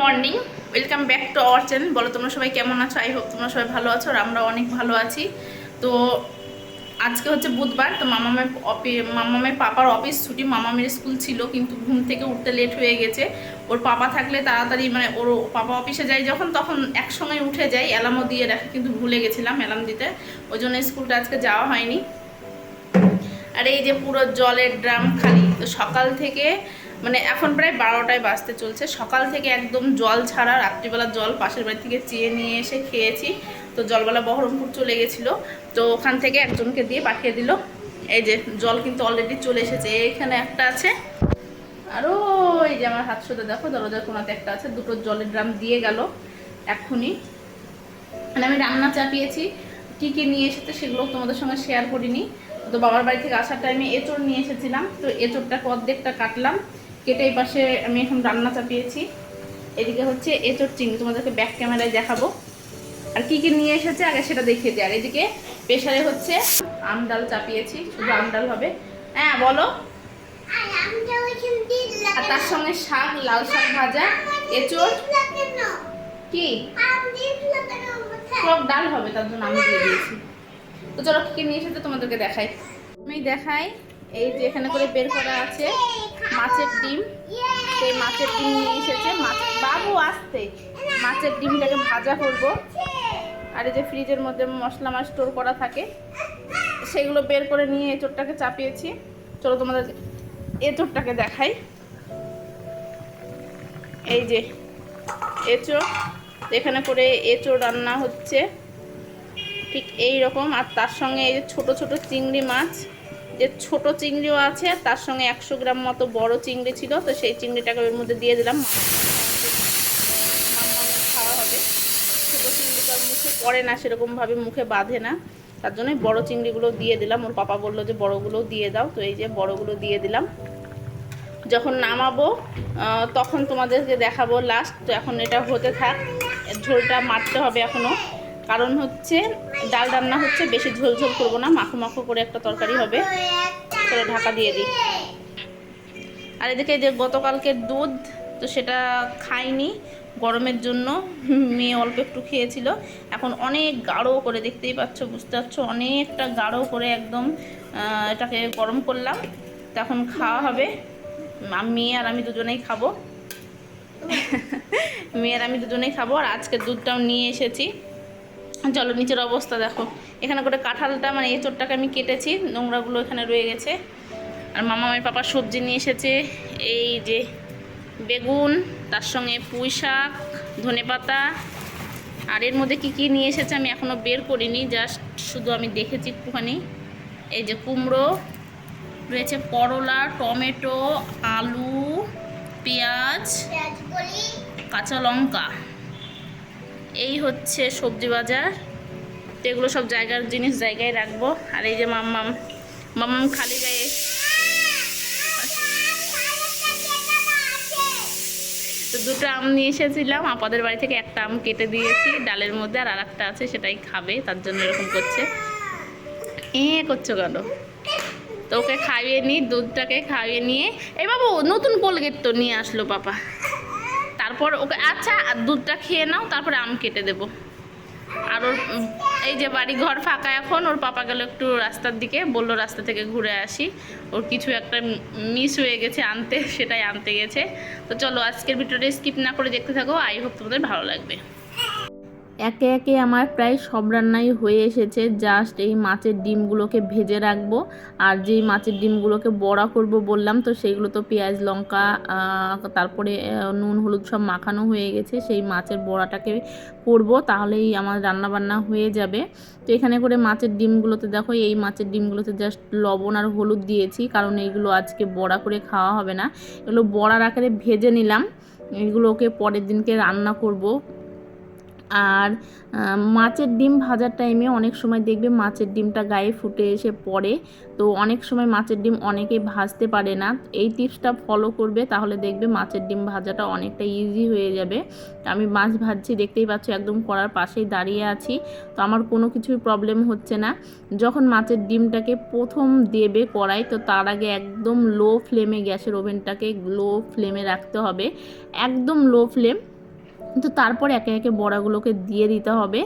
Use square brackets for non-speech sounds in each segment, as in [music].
Morning welcome back to our channel বলো, তোমরা সবাই কেমন আছো? আই হোপ তোমরা সবাই ভালো আছো আর আমরা অনেক ভালো আছি। তো আজকে হচ্ছে বুধবার, তো মামামের অফি মামামের পাপার অফিস ছুটি। মামামের স্কুল ছিল, কিন্তু ঘুম থেকে উঠতে লেট হয়ে গেছে। ওর পাপা থাকলে তাড়াতাড়ি মানে ওর পাপা অফিসে যায় যখন, তখন একসঙ্গে উঠে যায় অ্যালামও দিয়ে রাখে কিন্তু ভুলে গেছিলাম অ্যালাম দিতে। ওই জন্য স্কুলটা আজকে যাওয়া হয়নি। আর এই যে পুরো জলের ড্রাম খালি, তো সকাল থেকে মানে এখন প্রায় বারোটায় বাজতে চলছে। সকাল থেকে একদম জল ছাড়া, রাত্রিবেলা জল পাশের বাড়ি থেকে চেয়ে নিয়ে এসে খেয়েছি। তো জলবেলা বহরমপুর চলে গেছিল। তো ওখান থেকে একজনকে দিয়ে পাঠিয়ে দিল। এই যে জল কিন্তু অলরেডি চলে এসেছে। এখানে একটা আছে। আরও এই যে আমার হাত সোজা দেখো, দরজার কোনাতে একটা আছে। দুটো জলের ড্রাম দিয়ে গেল এক্ষুনি। মানে আমি রান্না চাপিয়েছি। কী কী নিয়ে এসেছে সেগুলো তোমাদের সঙ্গে শেয়ার করিনি। তো বাবার বাড়ি থেকে আসার টাইমে এঁচড় নিয়ে এসেছিলাম। তো এঁচড়টাকে অর্ধেকটা কাটলাম। কেটে এই পাশে আমি এখন রান্না চাপিয়েছি। এদিকে হচ্ছে এঁচড় চিংড়ি, তোমাদেরকে ব্যাক ক্যামেরায় দেখাবো। আর কি কি নিয়ে এসেছে আগে সেটা দেখিয়ে দিই। আর এদিকে প্রেশারে হচ্ছে আম ডাল চাপিয়েছি, শুধু আম ডাল হবে। হ্যাঁ বলো। আর তার সঙ্গে শাক, লাল শাক ভাজা, এঁচড়। কি? সব ডাল হবে, তার জন্য আমি দিয়ে দিয়েছি। তো চলো কি কি নিয়ে এসেছে তোমাদেরকে দেখাই। আমি দেখাই এই যে এখানে করে বের করা আছে মাছের ডিম। সেই মাছের ডিম নিয়ে এসেছে। মাছ বাবু, আসতে। মাছের ডিমটাকে ভাজা করব। আর এই যে ফ্রিজের মধ্যে মশলা মাছ স্টোর করা থাকে, সেগুলো বের করে নিয়ে এঁচোড়টাকে চাপিয়েছি। চলো তোমাদের এঁচোড়টাকে দেখাই। এই যে এঁচোড়, এখানে করে এঁচোড় রান্না হচ্ছে। ঠিক এই রকম। আর তার সঙ্গে এই যে ছোটো ছোটো চিংড়ি মাছ। যে ছোট চিংড়িও আছে তার সঙ্গে একশো গ্রাম মতো বড় চিংড়ি ছিল, তো সেই চিংড়িটাকে ওর মধ্যে দিয়ে দিলাম। খাওয়া হবে। ছোটো চিংড়িটা মুখে পড়ে না, সেরকমভাবে মুখে বাঁধে না। তার জন্যই বড় চিংড়িগুলো দিয়ে দিলাম। ওর পাপা বলল যে বড়গুলো দিয়ে দাও। তো এই যে বড়গুলো দিয়ে দিলাম। যখন নামাবো তখন তোমাদেরকে দেখাবো লাস্ট তো এখন এটা হতে থাক। ঝোলটা মারতে হবে এখনও কারণ হচ্ছে ডাল রান্না হচ্ছে, বেশি ঝোল ঝোল করব না, মাখো মাখো করে একটা তরকারি হবে। চলো ঢাকা দিয়ে দিই। আর এদিকে যে গতকালকে দুধ, তো সেটা খাইনি, গরমের জন্য মেয়ে অল্প একটু খেয়েছিল। এখন অনেক গাঢ় করে, দেখতেই পাচ্ছ, বুঝতে পারছ, অনেকটা গাঢ় করে একদম এটাকে গরম করলাম। তখন খাওয়া হবে। মেয়ে আর আমি দুজনেই খাব। মেয়ের আমি দুজনেই খাব, আর আজকের দুধটাও নিয়ে এসেছি। চলো নিচের অবস্থা দেখো। এখানে করে কাঁঠালটা মানে এঁচোড়টাকে আমি কেটেছি নোংরাগুলো এখানে রয়ে গেছে। আর মামা মায়ের পাপা সবজি নিয়ে এসেছে। এই যে বেগুন তার সঙ্গে পুঁই শাক ধনে পাতা। আর এর মধ্যে কি কি নিয়ে এসেছে আমি এখনও বের করিনি জাস্ট শুধু আমি দেখেছি একটুখানি। এই যে কুমড়ো রয়েছে করলা টমেটো আলু পেঁয়াজ কাঁচা লঙ্কা। এই হচ্ছে সবজি বাজার। তো এগুলো সব জায়গার জিনিস জায়গায় রাখব। আর এই যে মাম্মাম মাম্মাম খালি গায়ে। তো দুটো আম নিয়ে এসেছিলাম। আপাদের বাড়ি থেকে একটা আম কেটে দিয়েছি। ডালের মধ্যে আর আরেকটা আছে, সেটাই খাবে। তার জন্য এরকম করছে। এ, করছ কেন? তো ওকে খাইয়ে নিই দুধটাকে খাইয়ে নিয়ে। এই বাবু, নতুন কোলগেট তো নিয়ে আসলো, পাপা। তারপর ওকে আচ্ছা দুধটা খেয়ে নাও, তারপরে আম কেটে দেবো। আর ওর এই যে বাড়ি ঘর ফাঁকা এখন, ওর পাপা গেল একটু রাস্তার দিকে, বলল রাস্তা থেকে ঘুরে আসি। ওর কিছু একটা মিস হয়ে গেছে আনতে, [laughs] সেটাই আনতে গেছে। তো চলো, আজকের ভিডিওটা স্কিপ না করে দেখতে থাকো আই হোপ তোমাদের ভালো লাগবে। একে একে আমার প্রায় সব রান্নাই হয়ে এসেছে। জাস্ট এই মাছের ডিমগুলোকে ভেজে রাখব। আর যেই মাছের ডিমগুলোকে বড়া করব বললাম, তো সেইগুলো তো পেঁয়াজ, লঙ্কা তারপরে নুন, হলুদ সব মাখানো হয়ে গেছে। সেই মাছের বড়াটাকে করব, তাহলেই আমার রান্না বান্না হয়ে যাবে। তো এখানে করে মাছের ডিমগুলোতে দেখো, এই মাছের ডিমগুলোতে জাস্ট লবণ আর হলুদ দিয়েছি, কারণ এইগুলো আজকে বড়া করে খাওয়া হবে না। এগুলো বড়ার আকারে ভেজে নিলাম। এগুলোকে পরের দিনকে রান্না করব। আর মাছের ডিম ভাজার টাইমে অনেক সময় দেখবে মাছের ডিমটা গায়ে ফুটে এসে পড়ে। তো অনেক সময় মাছের ডিম অনেকে ভাজতে পারে না। এই টিপসটা ফলো করবে, তাহলে দেখবে মাছের ডিম ভাজাটা অনেকটা ইজি হয়ে যাবে। আমি মাছ ভাজছি, দেখতেই পাচ্ছ একদম কড়ার পাশেই দাঁড়িয়ে আছি। তো আমার কোনো কিছুই প্রবলেম হচ্ছে না। যখন মাছের ডিমটাকে প্রথম দেবে কড়াই, তো তার আগে একদম লো ফ্লেমে গ্যাসের ওভেনটাকে লো ফ্লেমে রাখতে হবে। একদম লো ফ্লেম তো তারপর একে একে বড়াগুলোকে দিয়ে দিতে হবে।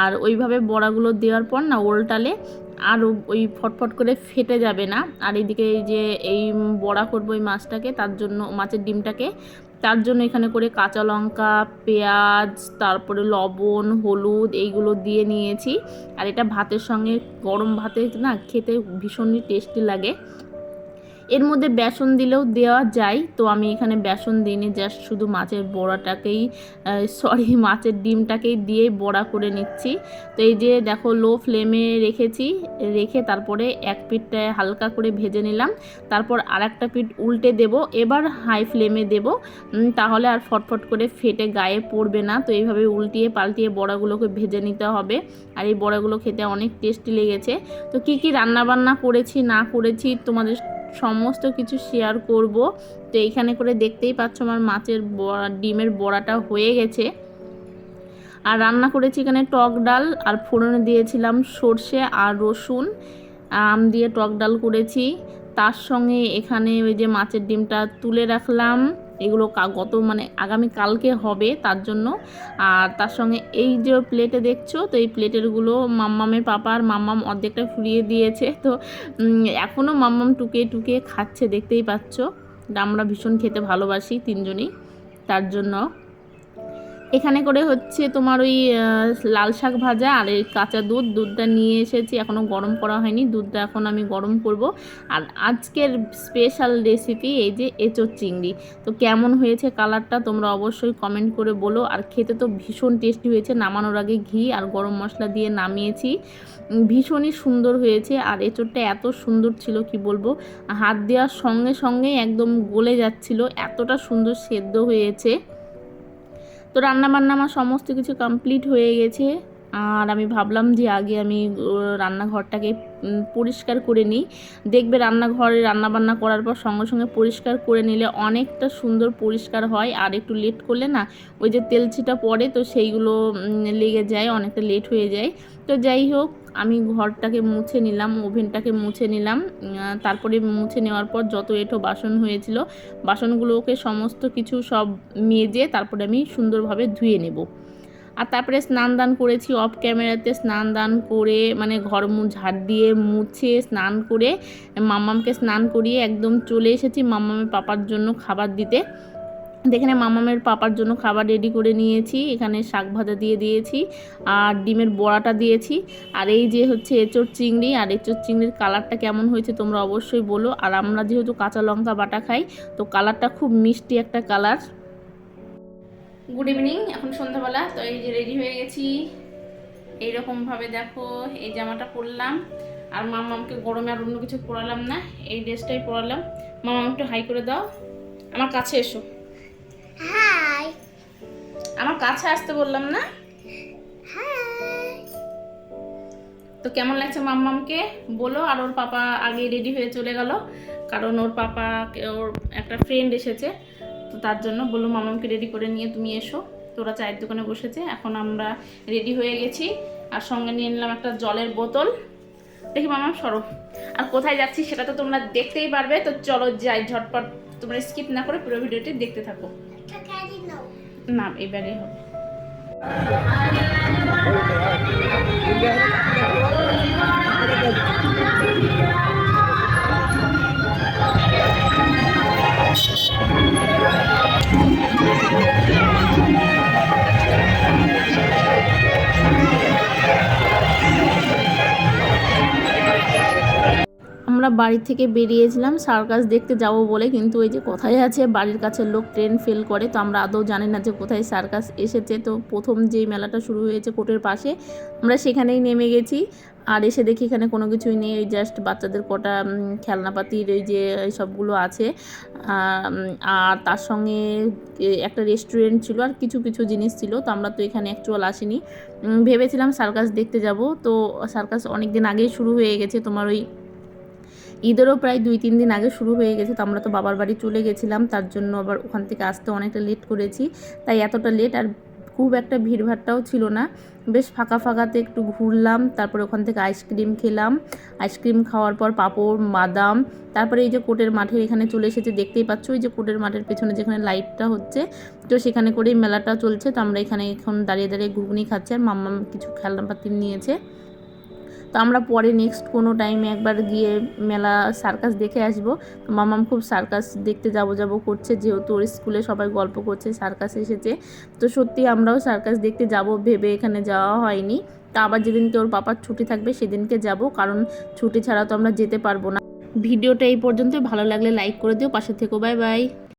আর ওইভাবে বড়াগুলো দেওয়ার পর না ওল্টালে আর ওই ফটফট করে ফেটে যাবে না। আর এদিকে এই যে এই বড়া করব ওই মাছটাকে, তার জন্য মাছের ডিমটাকে, তার জন্য এখানে করে কাঁচা লঙ্কা, পেঁয়াজ, তারপরে লবণ, হলুদ এইগুলো দিয়ে নিয়েছি। আর এটা ভাতের সঙ্গে গরম ভাতে না খেতে ভীষণই টেস্টি লাগে। এর মধ্যে বেসন দিলেও দেওয়া যায়। তো আমি এখানে বেসন দিইনি জাস্ট শুধু মাছের বড়াটাকেই সরি [laughs] মাছের ডিমটাকেই দিয়ে বড়া করে নিচ্ছি। তো এই যে দেখো লো ফ্লেমে রেখেছি, রেখে তারপরে এক পিঠটায় হালকা করে ভেজে নিলাম। তারপর আর একটা পিঠ উল্টে দেব, এবার হাই ফ্লেমে দেব। তাহলে আর ফটফট করে ফেটে গায়ে পড়বে না। তো এইভাবে উল্টিয়ে পাল্টিয়ে বড়াগুলোকে ভেজে নিতে হবে। আর এই বড়াগুলো খেতে অনেক টেস্টি লেগেছে। তো কি কি রান্না বান্না করেছি, না করেছি তোমাদের সমস্ত কিছু শেয়ার করব। তো এইখানে করে দেখতেই পাচ্ছ আমার মাছের বড়া, ডিমের বড়াটা হয়ে গেছে। আর রান্না করেছি এখানে টক ডাল, আর ফোড়নে দিয়েছিলাম সর্ষে আর রসুন। আম দিয়ে টক ডাল করেছি। তার সঙ্গে এখানে ওই যে মাছের ডিমটা তুলে রাখলাম। এগুলো গত মানে আগামী কালকে হবে তার জন্য। আর তার সঙ্গে এই যে প্লেটে দেখছ, তো এই প্লেটেরগুলো মাম্মামের পাপার মাম্মাম অর্ধেকটা ফুরিয়ে দিয়েছে। তো এখনও মাম্মাম টুকে টুকে খাচ্ছে, দেখতেই পাচ্ছ। আমরা ভীষণ খেতে ভালোবাসি তিনজনই, তার জন্য। এখানে করে হচ্ছে তোমার ওই লাল শাক ভাজা আর এই কাঁচা দুধ। দুধটা নিয়ে এসেছি এখনও গরম করা হয়নি। দুধটা এখন আমি গরম করব। আর আজকের স্পেশাল রেসিপি এই যে এঁচোর চিংড়ি। তো কেমন হয়েছে কালারটা তোমরা অবশ্যই কমেন্ট করে বলো। আর খেতে তো ভীষণ টেস্টি হয়েছে, নামানোর আগে ঘি আর গরম মশলা দিয়ে নামিয়েছি। ভীষণই সুন্দর হয়েছে আর এঁচোড়টা এত সুন্দর ছিল, কি বলব? হাত দেওয়ার সঙ্গে সঙ্গে একদম গলে যাচ্ছিল। এতটা সুন্দর সেদ্ধ হয়েছে। তো রান্নাবান্না আমার সমস্ত কিছু কমপ্লিট হয়ে গেছে। আর আমি ভাবলাম যে আগে আমি রান্নাঘরটাকে পরিষ্কার করে নিই। দেখবে রান্নাঘরে রান্না বান্না করার পর সঙ্গে সঙ্গে পরিষ্কার করে নিলে অনেকটা সুন্দর পরিষ্কার হয়। আর একটু লেট করলে না, ওই যে তেলচিটা পড়ে তো সেইগুলো লেগে যায়, অনেকটা লেট হয়ে যায়। তো যাই হোক, আমি ঘরটাকে মুছে নিলাম, ওভেনটাকে মুছে নিলাম। তারপরে মুছে নেওয়ার পর যত এঁটো বাসন হয়েছিল, বাসনগুলোকে সমস্ত কিছু সব মেজে তারপরে আমি সুন্দরভাবে ধুয়ে নেব। আর তারপরে স্নান দান করেছি অফ ক্যামেরাতে স্নান দান করে মানে ঘর মু- ঝাড় দিয়ে মুছে স্নান করে মাম্মামকে স্নান করিয়ে একদম চলে এসেছি মাম্মামের পাপার জন্য খাবার দিতে। এখানে মামামের পাপার জন্য খাবার রেডি করে নিয়েছি, এখানে শাক ভাজা দিয়ে দিয়েছি আর ডিমের বড়াটা দিয়েছি। আর এই যে হচ্ছে এঁচোড় চিংড়ি, আর এঁচোড় চিংড়ির কালারটা কেমন হয়েছে তোমরা অবশ্যই বলো। আর আমরা যেহেতু কাঁচা লঙ্কা বাটা খাই, তো কালারটা খুব মিষ্টি একটা কালার গুড ইভিনিং এখন সন্ধ্যাবেলা তো এই যে রেডি হয়ে গেছি। এইরকমভাবে দেখো এই জামাটা পরলাম। আর মামামকে গরমে আর অন্য কিছু পরালাম না এই ড্রেসটাই পরালাম। মামাম একটু হাই করে দাও। আমার কাছে এসো। হাই আমার কাছে আসতে বললাম না? তো কেমন লাগছে মাম্মামকে বলো আর ওর পাপা আগে রেডি হয়ে চলে গেল। কারণ ওর পাপা ওর একটা ফ্রেন্ড এসেছে। তো তার জন্য বলল মামামকে রেডি করে নিয়ে তুমি এসো। তোরা চায়ের দোকানে বসেছে এখন আমরা রেডি হয়ে গেছি। আর সঙ্গে নিয়ে নিলাম একটা জলের বোতল। দেখি মামাম সরো। আর কোথায় যাচ্ছি সেটা তো তোমরা দেখতেই পারবে। তো চলো যাই ঝটপট তোমরা স্কিপ না করে পুরো ভিডিওটি দেখতে থাকো। না এবারে হবে। বাড়ি থেকে বেরিয়েছিলাম, সার্কাস দেখতে যাব বলে। কিন্তু ওই যে কোথায় আছে, বাড়ির কাছের লোক ট্রেন ফেল করে। তো আমরা আদৌ জানি না যে কোথায় সার্কাস এসেছে। তো প্রথম যেই মেলাটা শুরু হয়েছে কোর্টের পাশে, আমরা সেখানেই নেমে গেছি। আর এসে দেখি এখানে কোনো কিছুই নেই। ওই জাস্ট বাচ্চাদের কটা খেলনাপাতির ওই যে সবগুলো আছে। আর তার সঙ্গে একটা রেস্টুরেন্ট ছিল আর কিছু কিছু জিনিস ছিল। তো আমরা তো এখানে অ্যাকচুয়াল আসিনি। ভেবেছিলাম সার্কাস দেখতে যাব। তো সার্কাস অনেক দিন আগেই শুরু হয়ে গেছে তোমার ওই ঈদেরও প্রায় দুই, তিন দিন আগে শুরু হয়ে গেছে, তো আমরা তো বাবার বাড়ি চলে গেছিলাম, তার জন্য আবার ওখান থেকে আসতে অনেকটা লেট করেছি, তাই এতটা লেট আর খুব একটা ভিড়ভাড়টাও ছিল না। বেশ ফাঁকা ফাঁকাতে একটু ঘুরলাম, তারপরে ওখান থেকে আইসক্রিম খেলাম আইসক্রিম খাওয়ার পর পাঁপড়, বাদাম, তারপরে এই যে কোটের মাঠের এখানে চলে এসেছে, দেখতেই পাচ্ছ ওই যে কোটের মাঠের পেছনে যেখানে লাইটটা হচ্ছে, তো সেখানে করেই মেলাটা চলছে, তো আমরা এখানে এখন দাঁড়িয়ে দাঁড়িয়ে ঘুগনি খাচ্ছি, আর মাম্মা কিছু খেলনাপাতি নিয়েছে। তো আমরা পরে নেক্সট কোনো টাইমে একবার গিয়ে মেলা সার্কাস দেখে আসব। তো মামাম খুব সার্কাস দেখতে যাব যাব করছে, যেহেতু ওর স্কুলে সবাই গল্প করছে সার্কাস এসেছে। তো সত্যি আমরাও সার্কাস দেখতে যাব, ভেবে এখানে যাওয়া হয়নি। তা আবার যেদিনকে ওর পাপার ছুটি থাকবে, সেদিনকে যাব, কারণ ছুটি ছাড়া তো আমরা যেতে পারব না। ভিডিওটা এই পর্যন্ত ভালো লাগলে লাইক করে দিও, পাশে থেকো বাই বাই